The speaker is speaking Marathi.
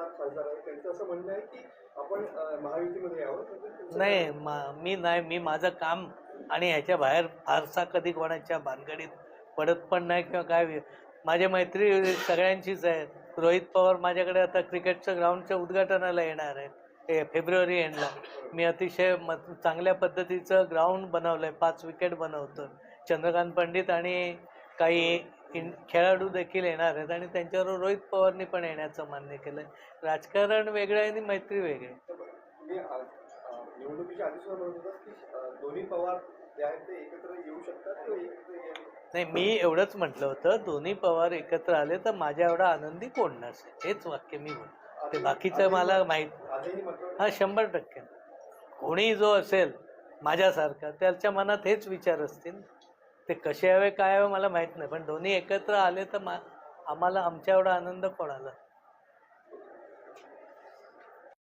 आमदार खासदार आहेत. त्यांचं असं म्हणणं आहे की आपण अं, महायुतीमध्ये यावं तर तुमचं नाही मा- नाही मी माझं काम आणि ह्याच्या बाहेर फारसा कधी कोणाच्या भानगडीत पडत पण नाही किंवा काय वि- माझी मैत्री सगळ्यांचीच आहे. रोहित पवार माझ्याकडे आता क्रिकेटचं ग्राउंडच्या उद्घाटनाला येणार आहे. फेब्रुवारी एंडला मी अतिशय म चांगल्या पद्धतीचं ग्राउंड बनवलं आहे पाच विकेट बनवतो चंद्रकांत पंडित आणि काही इन खेळाडू देखील येणार आहेत आणि त्यांच्याबरोबर रोहित पवारनी पण येण्याचं मान्य केलं आहे राजकारण वेगळं आहे आणि मैत्री वेगळी नाही मी एवढंच म्हटलं होतं दोन्ही पवार एकत्र आले तर माझ्या एवढा आनंदी कोण नसेल? हेच वाक्य मी ते बाकीचं मला माहीत हा शंभर टक्के. कोणी जो असेल माझ्यासारखा त्याच्या मनात हेच विचार असतील. ते कसे हवे काय हवे मला माहीत नाही. पण दोन्ही एकत्र आले तर मा आम्हाला आमच्या एवढा आनंद कोणाला?